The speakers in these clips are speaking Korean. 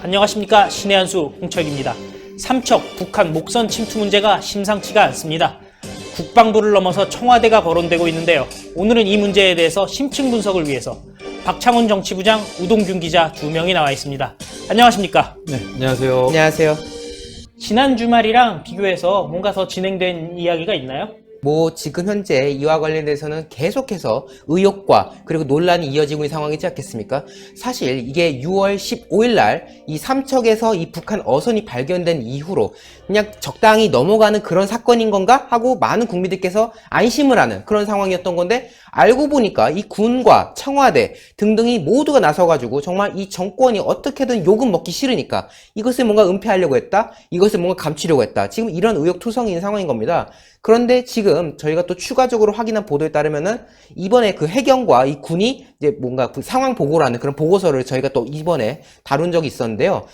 안녕하십니까 신의 한수 홍철입니다. 삼척 북한 목선 침투 문제가 심상치가 않습니다. 국방부를 넘어서 청와대가 거론되고 있는데요. 오늘은 이 문제에 대해서 심층 분석을 위해서 박창훈 정치부장 우동균 기자 두 명이 나와 있습니다. 안녕하십니까? 네, 안녕하세요. 안녕하세요. 지난 주말이랑 비교해서 뭔가 더 진행된 이야기가 있나요? 뭐 지금 현재 이와 관련돼서는 계속해서 의혹과 그리고 논란이 이어지고 있는 상황이지 않겠습니까? 사실 이게 6월 15일 날 이 삼척에서 이 북한 어선이 발견된 이후로 그냥 적당히 넘어가는 그런 사건인 건가 하고 많은 국민들께서 안심을 하는 그런 상황이었던 건데 알고 보니까 이 군과 청와대 등등이 모두가 나서가지고 정말 이 정권이 어떻게든 욕은 먹기 싫으니까 이것을 뭔가 은폐하려고 했다, 이것을 뭔가 감추려고 했다. 지금 이런 의혹 투성이인 상황인 겁니다. 그런데 지금 저희가 또 추가적으로 확인한 보도에 따르면은 이번에 그 해경과 이 군이 이제 뭔가 그 상황 보고라는 그런 보고서를 저희가 또 이번에 다룬 적이 있었는데요.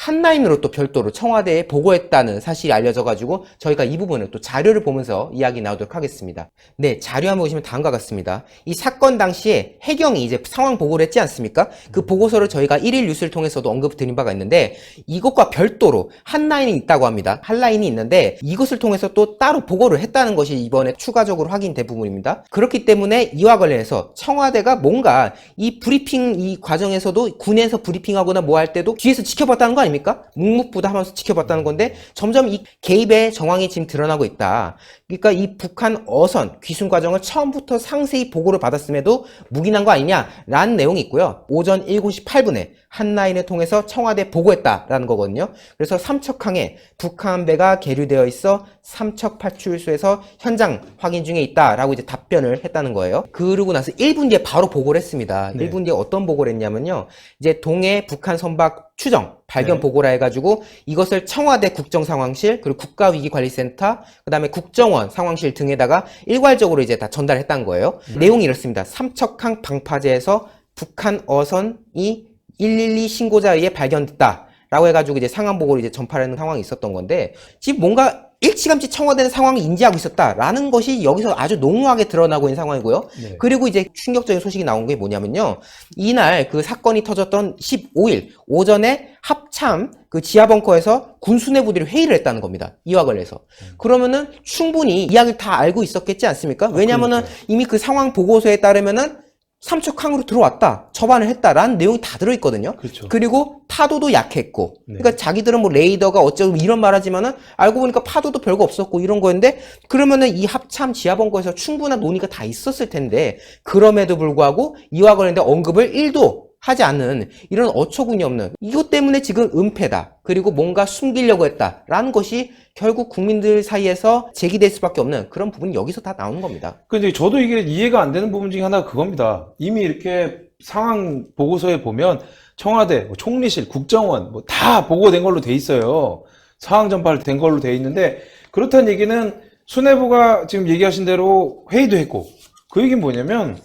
한 라인으로 또 별도로 청와대에 보고했다는 사실이 알려져가지고 저희가 이 부분을 또 자료를 보면서 이야기 나오도록 하겠습니다. 네, 자료 한번 보시면 다음과 같습니다. 이 사건 당시에 해경이 이제 상황 보고를 했지 않습니까? 그 보고서를 저희가 1일 뉴스를 통해서도 언급드린 바가 있는데 이것과 별도로 한 라인이 있다고 합니다. 한 라인이 있는데 이것을 통해서 또 따로 보고를 했다는 것이 이번에 추가적으로 확인된 부분입니다. 그렇기 때문에 이와 관련해서 청와대가 뭔가 이 브리핑 이 과정에서도 군에서 브리핑하거나 뭐 할 때도 뒤에서 지켜봤다는 거 아닙니까? 묵묵부담하면서 지켜봤다는 건데 점점 이 개입의 정황이 지금 드러나고 있다. 그러니까 이 북한 어선 귀순 과정을 처음부터 상세히 보고를 받았음에도 묵인한 거 아니냐라는 내용이 있고요. 오전 7시 8분에 한 라인을 통해서 청와대 보고했다라는 거거든요. 그래서 삼척항에 북한 배가 계류되어 있어 삼척 파출소에서 현장 확인 중에 있다라고 이제 답변을 했다는 거예요. 그러고 나서 1분 뒤에 바로 보고를 했습니다. 네. 1분 뒤에 어떤 보고를 했냐면요. 이제 동해 북한 선박 추정 발견 네. 보고라 해가지고 이것을 청와대 국정상황실 그리고 국가위기관리센터 그다음에 국정원 상황실 등에다가 일괄적으로 이제 다 전달했다는 거예요. 내용이 이렇습니다. 삼척항 방파제에서 북한 어선이 112 신고자에 의해 발견됐다. 라고 해가지고 이제 상황 보고를 이제 전파하는 상황이 있었던 건데 지금 뭔가 일찌감치 청와대는 상황을 인지하고 있었다라는 것이 여기서 아주 농후하게 드러나고 있는 상황이고요. 네. 그리고 이제 충격적인 소식이 나온 게 뭐냐면요. 이날 그 사건이 터졌던 15일 오전에 합참 그 지하 벙커에서 군 수뇌부들이 회의를 했다는 겁니다. 이와 관련해서. 그러면은 충분히 이야기를 다 알고 있었겠지 않습니까? 왜냐면은 그러니까요. 이미 그 상황 보고서에 따르면은 삼척항으로 들어왔다, 처반을 했다라는 내용이 다 들어있거든요. 그렇죠. 그리고 파도도 약했고, 네. 그러니까 자기들은 뭐 레이더가 어쩌고 이런 말하지만은 알고 보니까 파도도 별거 없었고 이런 거였는데 그러면은 이 합참 지하벙커에서 충분한 논의가 다 있었을 텐데 그럼에도 불구하고 이와 관련된 언급을 1도 하지 않는 이런 어처구니 없는 이것 때문에 지금 은폐다 그리고 뭔가 숨기려고 했다라는 것이 결국 국민들 사이에서 제기될 수밖에 없는 그런 부분이 여기서 다 나오는 겁니다. 근데 저도 이게 이해가 안 되는 부분 중에 하나가 그겁니다. 이미 이렇게 상황 보고서에 보면 청와대, 뭐 총리실, 국정원 뭐 다 보고된 걸로 돼 있어요. 상황 전파를 된 걸로 돼 있는데 그렇다는 얘기는 수뇌부가 지금 얘기하신 대로 회의도 했고 그 얘기는 뭐냐면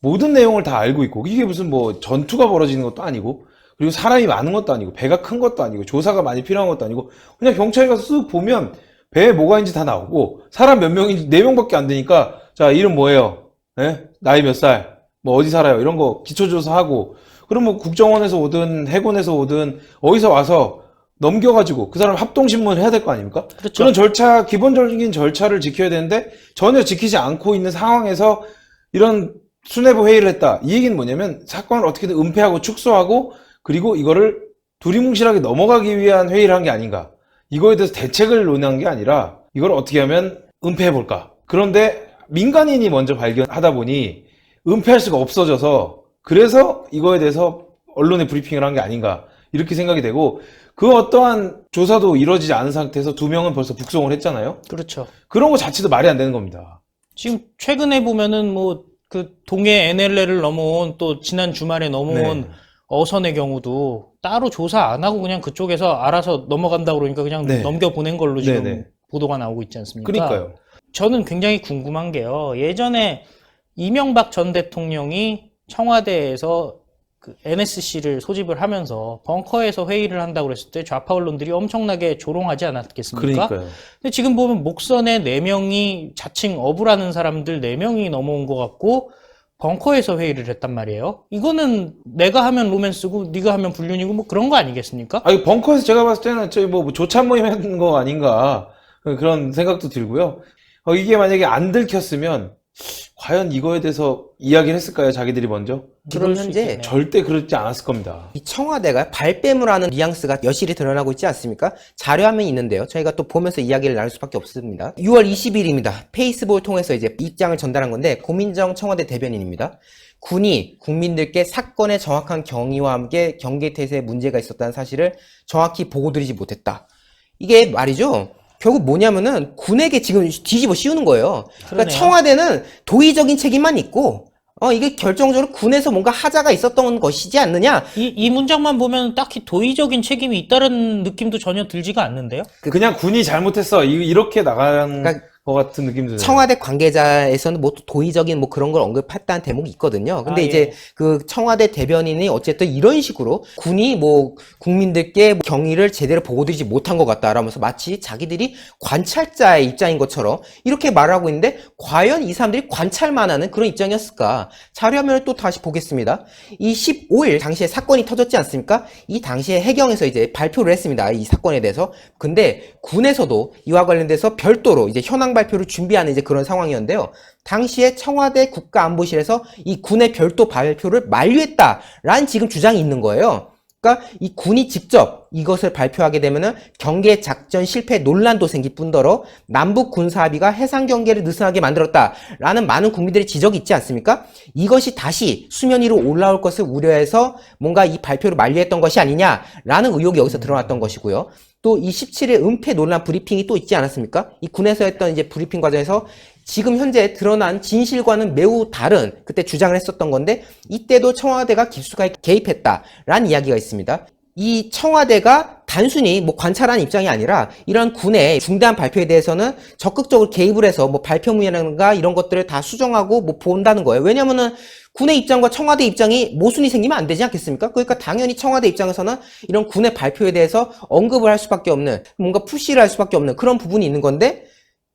모든 내용을 다 알고 있고 이게 무슨 뭐 전투가 벌어지는 것도 아니고 그리고 사람이 많은 것도 아니고 배가 큰 것도 아니고 조사가 많이 필요한 것도 아니고 그냥 경찰이 가서 쓱 보면 배에 뭐가 있는지 다 나오고 사람 몇 명인지 네 명밖에 안 되니까 자 이름 뭐예요? 예? 나이 몇 살? 뭐 어디 살아요? 이런 거 기초조사하고 그럼 뭐 국정원에서 오든 해군에서 오든 어디서 와서 넘겨가지고 그 사람 합동신문을 해야 될 거 아닙니까? 그렇죠. 런 절차 기본적인 절차를 지켜야 되는데 전혀 지키지 않고 있는 상황에서 이런 수뇌부 회의를 했다. 이 얘기는 뭐냐면 사건을 어떻게든 은폐하고 축소하고 그리고 이거를 두리뭉실하게 넘어가기 위한 회의를 한 게 아닌가. 이거에 대해서 대책을 논의한 게 아니라 이걸 어떻게 하면 은폐해 볼까. 그런데 민간인이 먼저 발견하다 보니 은폐할 수가 없어져서 그래서 이거에 대해서 언론에 브리핑을 한 게 아닌가. 이렇게 생각이 되고 그 어떠한 조사도 이루어지지 않은 상태에서 두 명은 벌써 북송을 했잖아요. 그렇죠. 그런 거 자체도 말이 안 되는 겁니다. 지금 최근에 보면은 뭐 그 동해 NLL을 넘어온 또 지난 주말에 넘어온 네. 어선의 경우도 따로 조사 안 하고 그냥 그쪽에서 알아서 넘어간다 그러니까 그냥 네. 넘겨 보낸 걸로 지금 네, 네. 보도가 나오고 있지 않습니까? 그러니까요. 저는 굉장히 궁금한 게요. 예전에 이명박 전 대통령이 청와대에서 그 NSC를 소집을 하면서 벙커에서 회의를 한다고 그랬을 때 좌파 언론들이 엄청나게 조롱하지 않았겠습니까? 그러니까요. 근데 지금 보면 목선에 네명이 자칭 어부라는 사람들 네명이 넘어온 것 같고 벙커에서 회의를 했단 말이에요. 이거는 내가 하면 로맨스고 네가 하면 불륜이고 뭐 그런 거 아니겠습니까? 아, 이 벙커에서 제가 봤을 때는 저희 뭐 조찬 모임 했는 거 아닌가 그런 생각도 들고요. 어, 이게 만약에 안 들켰으면 과연 이거에 대해서 이야기를 했을까요? 자기들이 먼저? 지금 그럴 수 현재 있겠네요. 절대 그렇지 않았을 겁니다. 이 청와대가 발뺌을 뉘앙스가 여실히 드러나고 있지 않습니까? 자료화면이 있는데요. 저희가 또 보면서 이야기를 나눌 수밖에 없습니다. 6월 20일입니다. 페이스북을 통해서 이제 입장을 전달한 건데 고민정 청와대 대변인입니다. 군이 국민들께 사건의 정확한 경위와 함께 경계 태세에 문제가 있었다는 사실을 정확히 보고드리지 못했다. 이게 말이죠. 결국 뭐냐면은 군에게 지금 뒤집어 씌우는 거예요. 그러니까 그러네요. 청와대는 도의적인 책임만 있고 어 이게 결정적으로 군에서 뭔가 하자가 있었던 것이지 않느냐 이, 이 문장만 보면 딱히 도의적인 책임이 있다는 느낌도 전혀 들지가 않는데요. 그냥 군이 잘못했어. 이- 이렇게 나간 그러니까 것 같은 느낌도 들어요. 청와대 관계자에서는 뭐 도의적인 뭐 그런 걸 언급했다는 대목이 있거든요. 근데 아, 예. 이제 그 청와대 대변인이 어쨌든 이런 식으로 군이 뭐 국민들께 뭐 경위를 제대로 보고드리지 못한 것 같다라면서 마치 자기들이 관찰자의 입장인 것처럼 이렇게 말하고 있는데 과연 이 사람들이 관찰만 하는 그런 입장이었을까? 자료화면을 또 다시 보겠습니다. 이 15일 당시에 사건이 터졌지 않습니까? 이 당시에 해경에서 이제 발표를 했습니다. 이 사건에 대해서. 근데 군에서도 이와 관련돼서 별도로 이제 현황 발표를 준비하는 이제 그런 상황이었는데요. 당시에 청와대 국가안보실에서 이 군의 별도 발표를 만류했다라는 지금 주장이 있는 거예요. 그러니까 이 군이 직접 이것을 발표하게 되면은 경계 작전 실패 논란도 생길 뿐더러 남북 군사 합의가 해상 경계를 느슨하게 만들었다라는 많은 국민들의 지적이 있지 않습니까? 이것이 다시 수면 위로 올라올 것을 우려해서 뭔가 이 발표를 만류했던 것이 아니냐라는 의혹이 여기서 드러났던 것이고요. 또이 17일 은폐 논란 브리핑이 또 있지 않았습니까? 이 군에서 했던 이제 브리핑 과정에서 지금 현재 드러난 진실과는 매우 다른 그때 주장을 했었던 건데 이때도 청와대가 깊숙하게 개입했다라는 이야기가 있습니다. 이 청와대가 단순히 뭐 관찰한 입장이 아니라 이런 군의 중대한 발표에 대해서는 적극적으로 개입을 해서 뭐 발표문이라든가 이런 것들을 다 수정하고 뭐 본다는 거예요. 왜냐면은 군의 입장과 청와대 입장이 모순이 생기면 안 되지 않겠습니까? 그러니까 당연히 청와대 입장에서는 이런 군의 발표에 대해서 언급을 할 수밖에 없는 뭔가 푸시를 할 수밖에 없는 그런 부분이 있는 건데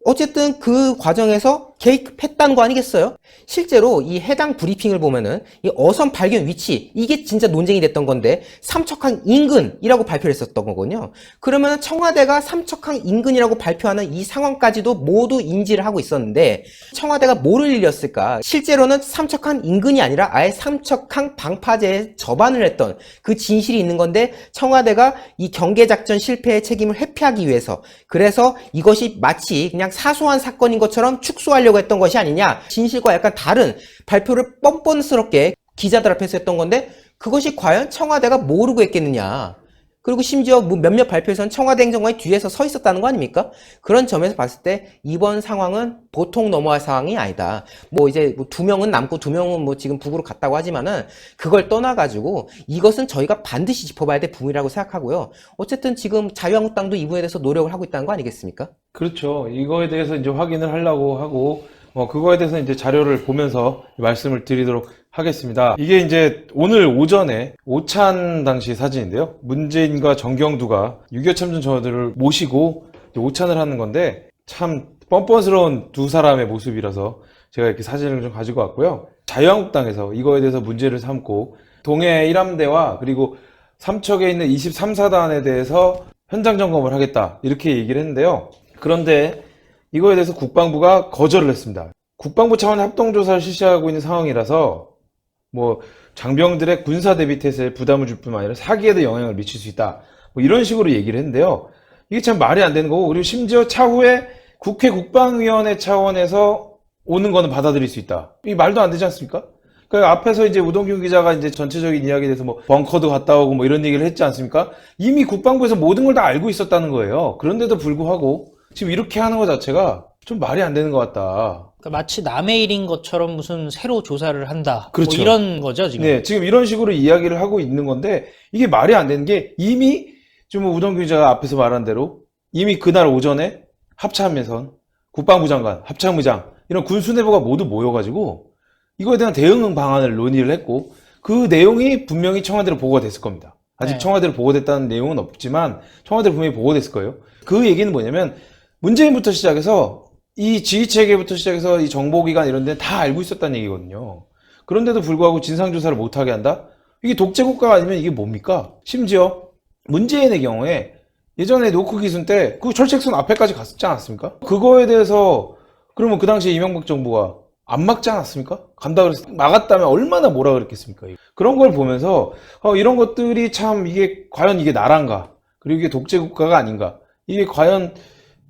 어쨌든 그 과정에서 개입했다는 거 아니겠어요? 실제로 이 해당 브리핑을 보면은 이 어선 발견 위치 이게 진짜 논쟁이 됐던 건데 삼척항 인근이라고 발표를 했었던 거군요. 그러면 청와대가 삼척항 인근이라고 발표하는 이 상황까지도 모두 인지를 하고 있었는데 청와대가 뭐를 일렸을까? 실제로는 삼척항 인근이 아니라 아예 삼척항 방파제에 접안을 했던 그 진실이 있는 건데 청와대가 이 경계 작전 실패의 책임을 회피하기 위해서 그래서 이것이 마치 그냥 사소한 사건인 것처럼 축소하려고 했던 것이 아니냐. 진실과 약간 다른 발표를 뻔뻔스럽게 기자들 앞에서 했던 건데 그것이 과연 청와대가 모르고 했겠느냐 그리고 심지어 뭐 몇몇 발표에서는 청와대 행정관이 뒤에서 서 있었다는 거 아닙니까? 그런 점에서 봤을 때 이번 상황은 보통 넘어갈 상황이 아니다. 뭐 이제 뭐 두 명은 남고 두 명은 뭐 지금 북으로 갔다고 하지만은 그걸 떠나가지고 이것은 저희가 반드시 짚어봐야 될 부분이라고 생각하고요. 어쨌든 지금 자유한국당도 이 부분에 대해서 노력을 하고 있다는 거 아니겠습니까? 그렇죠. 이거에 대해서 이제 확인을 하려고 하고, 뭐, 그거에 대해서 이제 자료를 보면서 말씀을 드리도록 하겠습니다. 이게 이제 오늘 오전에 오찬 당시 사진인데요. 문재인과 정경두가 6.25 참전 전우들을 모시고 오찬을 하는 건데, 참 뻔뻔스러운 두 사람의 모습이라서 제가 이렇게 사진을 좀 가지고 왔고요. 자유한국당에서 이거에 대해서 문제를 삼고, 동해 1함대와 그리고 삼척에 있는 23사단에 대해서 현장 점검을 하겠다. 이렇게 얘기를 했는데요. 그런데 이거에 대해서 국방부가 거절을 했습니다. 국방부 차원의 합동조사를 실시하고 있는 상황이라서 뭐 장병들의 군사 대비 태세에 부담을 줄 뿐만 아니라 사기에도 영향을 미칠 수 있다. 뭐 이런 식으로 얘기를 했는데요. 이게 참 말이 안 되는 거고 그리고 심지어 차후에 국회 국방위원회 차원에서 오는 거는 받아들일 수 있다. 이 말도 안 되지 않습니까? 그 앞에서 이제 우동균 기자가 이제 전체적인 이야기에 대해서 뭐 벙커도 갔다 오고 뭐 이런 얘기를 했지 않습니까? 이미 국방부에서 모든 걸 다 알고 있었다는 거예요. 그런데도 불구하고 지금 이렇게 하는 것 자체가 좀 말이 안 되는 것 같다. 그러니까 마치 남의 일인 것처럼 무슨 새로 조사를 한다. 그렇죠. 뭐 이런 거죠, 지금. 네, 지금 이런 식으로 이야기를 하고 있는 건데 이게 말이 안 되는 게 이미 지금 우동균 기자가 앞에서 말한 대로 이미 그날 오전에 합참에선 국방부 장관, 합참의장 이런 군수내부가 모두 모여가지고 이거에 대한 대응 방안을 논의를 했고 그 내용이 분명히 청와대로 보고가 됐을 겁니다. 아직 네. 청와대로 보고됐다는 내용은 없지만 청와대로 분명히 보고됐을 거예요. 그 얘기는 뭐냐면 문재인부터 시작해서 이 지휘체계부터 시작해서 이 정보기관 이런 데는 다 알고 있었다는 얘기거든요. 그런데도 불구하고 진상조사를 못하게 한다? 이게 독재국가가 아니면 이게 뭡니까? 심지어 문재인의 경우에 예전에 노크 기순 때 그 철책선 앞에까지 갔지 않았습니까? 그거에 대해서 그러면 그 당시에 이명박 정부가 안 막지 않았습니까? 간다 그래서 막았다면 얼마나 뭐라 그랬겠습니까? 그런 걸 보면서 어, 이런 것들이 참 이게 과연 이게 나란가? 그리고 이게 독재국가가 아닌가? 이게 과연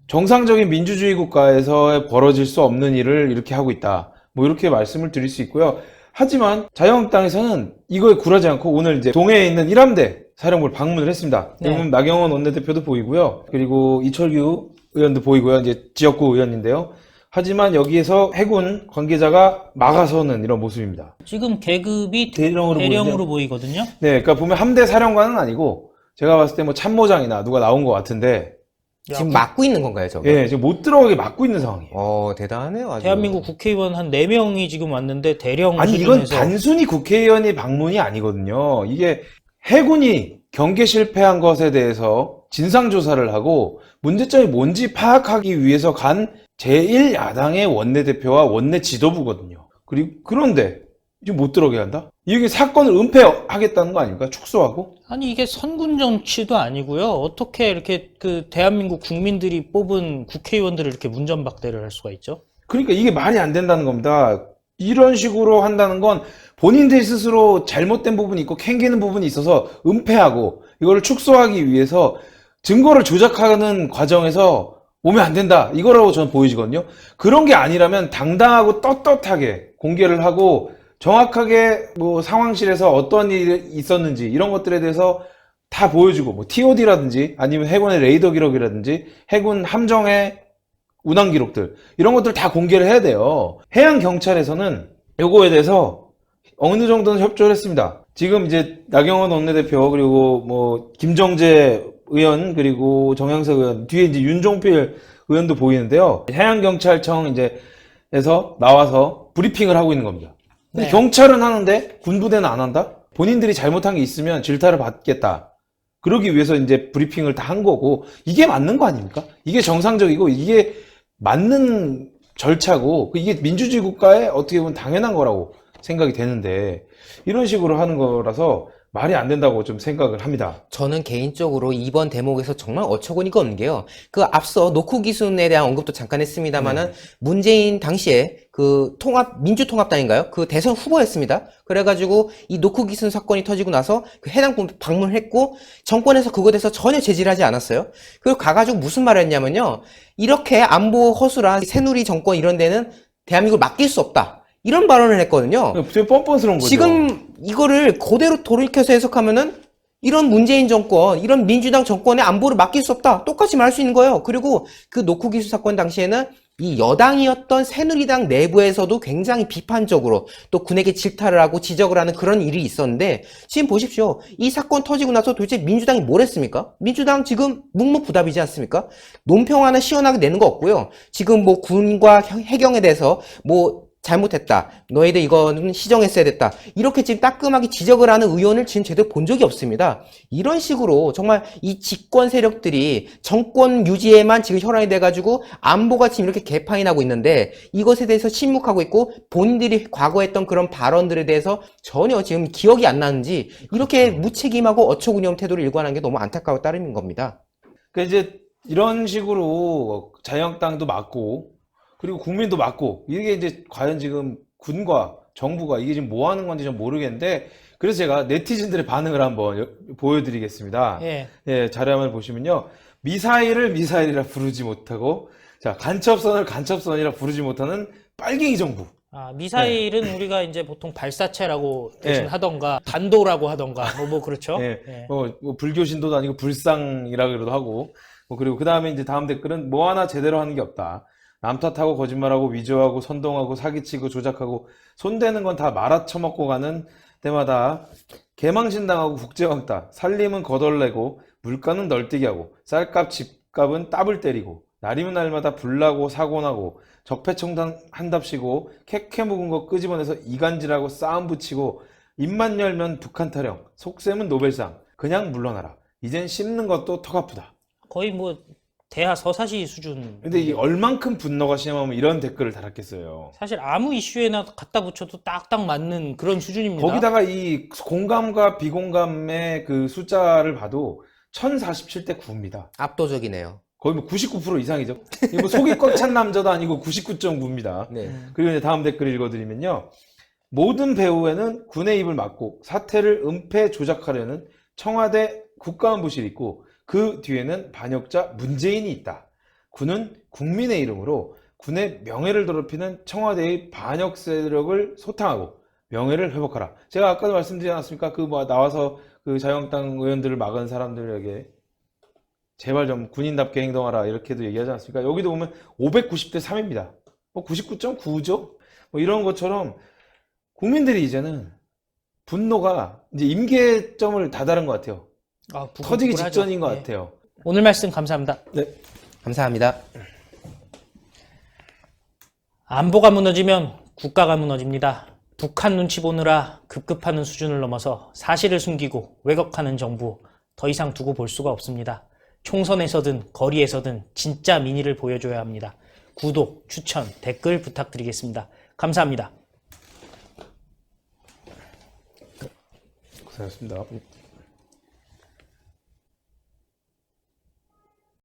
정상적인 민주주의 국가에서 벌어질 수 없는 일을 이렇게 하고 있다. 뭐 이렇게 말씀을 드릴 수 있고요. 하지만 자유한국당에서는 이거에 굴하지 않고 오늘 이제 동해에 있는 일함대 사령부를 방문을 했습니다. 네. 그러면 나경원 원내대표도 보이고요. 그리고 이철규 의원도 보이고요. 이제 지역구 의원인데요. 하지만 여기에서 해군 관계자가 막아서는 이런 모습입니다. 지금 계급이 대령으로 대령으로 보이거든요. 네, 그러니까 보면 함대 사령관은 아니고 제가 봤을 때 뭐 참모장이나 누가 나온 것 같은데 지금 막고 있는 건가요, 저거? 예, 지금 못 들어가게 막고 있는 상황이에요. 어, 대단하네요, 아주. 대한민국 국회의원 한 4명이 지금 왔는데 대령 아니 이건 수준에서 단순히 국회의원의 방문이 아니거든요. 이게 해군이 경계 실패한 것에 대해서 진상 조사를 하고 문제점이 뭔지 파악하기 위해서 간 제1야당의 원내대표와 원내 지도부거든요. 그리고 그런데 지금 못 들어게 한다? 이게 사건을 은폐하겠다는 거 아닙니까? 축소하고? 아니 이게 선군 정치도 아니고요. 어떻게 이렇게 그 대한민국 국민들이 뽑은 국회의원들을 이렇게 문전박대를 할 수가 있죠? 그러니까 이게 말이 안 된다는 겁니다. 이런 식으로 한다는 건 본인들 스스로 잘못된 부분이 있고 캥기는 부분이 있어서 은폐하고 이거를 축소하기 위해서 증거를 조작하는 과정에서 오면 안 된다. 이거라고 저는 보여지거든요. 그런 게 아니라면 당당하고 떳떳하게 공개를 하고 정확하게 뭐 상황실에서 어떤 일이 있었는지 이런 것들에 대해서 다 보여주고 뭐 TOD라든지 아니면 해군의 레이더 기록이라든지 해군 함정의 운항 기록들 이런 것들 다 공개를 해야 돼요. 해양 경찰에서는 요거에 대해서 어느 정도는 협조를 했습니다. 지금 이제 나경원 원내대표 그리고 뭐 김정재 의원 그리고 정영석 의원 뒤에 이제 윤종필 의원도 보이는데요. 해양 경찰청 이제에서 나와서 브리핑을 하고 있는 겁니다. 근데 네. 경찰은 하는데 군부대는 안 한다? 본인들이 잘못한 게 있으면 질타를 받겠다. 그러기 위해서 이제 브리핑을 다 한 거고 이게 맞는 거 아닙니까? 이게 정상적이고 이게 맞는 절차고 그 이게 민주주의 국가에 어떻게 보면 당연한 거라고 생각이 되는데 이런 식으로 하는 거라서 말이 안 된다고 좀 생각을 합니다. 저는 개인적으로 이번 대목에서 정말 어처구니가 없는 게요. 그 앞서 노크 기순에 대한 언급도 잠깐 했습니다만은 문재인 당시에 그 통합 민주통합당인가요? 그 대선 후보였습니다. 그래가지고 이 노크 기순 사건이 터지고 나서 그 해당 분 방문했고 정권에서 그거에 대해서 전혀 제지하지 않았어요. 그리고 가가지고 무슨 말을 했냐면요. 이렇게 안보 허술한 새누리 정권 이런 데는 대한민국을 맡길 수 없다. 이런 발언을 했거든요. 되게 뻔뻔스러운 거죠. 지금 이거를 그대로 돌이켜서 해석하면은 이런 문재인 정권, 이런 민주당 정권의 안보를 맡길 수 없다. 똑같이 말할 수 있는 거예요. 그리고 그 노크 기수 사건 당시에는 이 여당이었던 새누리당 내부에서도 굉장히 비판적으로 또 군에게 질타를 하고 지적을 하는 그런 일이 있었는데 지금 보십시오. 이 사건 터지고 나서 도대체 민주당이 뭘 했습니까? 민주당 지금 묵묵부답이지 않습니까? 논평 하나 시원하게 내는 거 없고요. 지금 뭐 군과 형- 해경에 대해서 뭐 잘못했다. 너희들 이거는 시정했어야 됐다. 이렇게 지금 따끔하게 지적을 하는 의원을 지금 제대로 본 적이 없습니다. 이런 식으로 정말 이 집권 세력들이 정권 유지에만 지금 혈안이 돼가지고 안보가 지금 이렇게 개판이 나고 있는데 이것에 대해서 침묵하고 있고 본인들이 과거에 했던 그런 발언들에 대해서 전혀 지금 기억이 안 나는지 이렇게 무책임하고 어처구니없는 태도를 일관한 게 너무 안타까워 따르는 겁니다. 그러니까 이제 이런 식으로 자유한국당도 맞고 그리고 국민도 맞고 이게 이제 과연 지금 군과 정부가 이게 지금 뭐 하는 건지 좀 모르겠는데 그래서 제가 네티즌들의 반응을 한번 여- 보여드리겠습니다. 예. 예, 자료화면 보시면요. 미사일을 미사일이라 부르지 못하고 자 간첩선을 간첩선이라 부르지 못하는 빨갱이 정부. 아, 미사일은 우리가 이제 보통 발사체라고 대신 네. 하던가 단도라고 하던가 뭐, 뭐 그렇죠. 예, 예. 뭐, 뭐 불교 신도도 아니고 불상이라 그래도 하고 뭐 그리고 그 다음에 이제 다음 댓글은 뭐 하나 제대로 하는 게 없다. 남 탓하고 거짓말하고 위조하고 선동하고 사기치고 조작하고 손대는 건 다 말아쳐먹고 가는 때마다 개망신당하고 국제왕따 살림은 거덜내고 물가는 널뛰게 하고 쌀값 집값은 따블 때리고 날이면 날마다 불나고 사고나고 적폐청단 한답시고 캐캐 묵은 거 끄집어내서 이간질하고 싸움 붙이고 입만 열면 북한 타령, 속셈은 노벨상, 그냥 물러나라. 이젠 씹는 것도 턱 아프다. 거의 뭐 대하 서사시 수준. 근데 이 얼만큼 분노가 심하면 이런 댓글을 달았겠어요. 사실 아무 이슈에나 갖다 붙여도 딱딱 맞는 그런 수준입니다. 거기다가 이 공감과 비공감의 그 숫자를 봐도 1047대 9입니다. 압도적이네요. 거의 뭐 99% 이상이죠. 이거 뭐 속이 꽉 찬 남자도 아니고 99.9입니다. 네. 그리고 이제 다음 댓글 읽어드리면요. 모든 배후에는 군의 입을 막고 사태를 은폐 조작하려는 청와대 국가안보실이 있고 그 뒤에는 반역자 문재인이 있다. 군은 국민의 이름으로 군의 명예를 더럽히는 청와대의 반역 세력을 소탕하고 명예를 회복하라. 제가 아까도 말씀드리지 않았습니까? 그 뭐 나와서 그 자유한국당 의원들을 막은 사람들에게 제발 좀 군인답게 행동하라 이렇게도 얘기하지 않습니까? 여기도 보면 590대 3입니다. 뭐 99.9죠? 뭐 이런 것처럼 국민들이 이제는 분노가 이제 임계점을 다다른 것 같아요. 아, 터지기 부글부글하죠. 직전인 것 예. 같아요. 오늘 말씀 감사합니다. 감사합니다. 안보가 무너지면 국가가 무너집니다. 북한 눈치 보느라 급급하는 수준을 넘어서 사실을 숨기고 왜곡하는 정부 더 이상 두고 볼 수가 없습니다. 총선에서든 거리에서든 진짜 민의를 보여줘야 합니다. 구독, 추천, 댓글 부탁드리겠습니다. 감사합니다. 고생하셨습니다.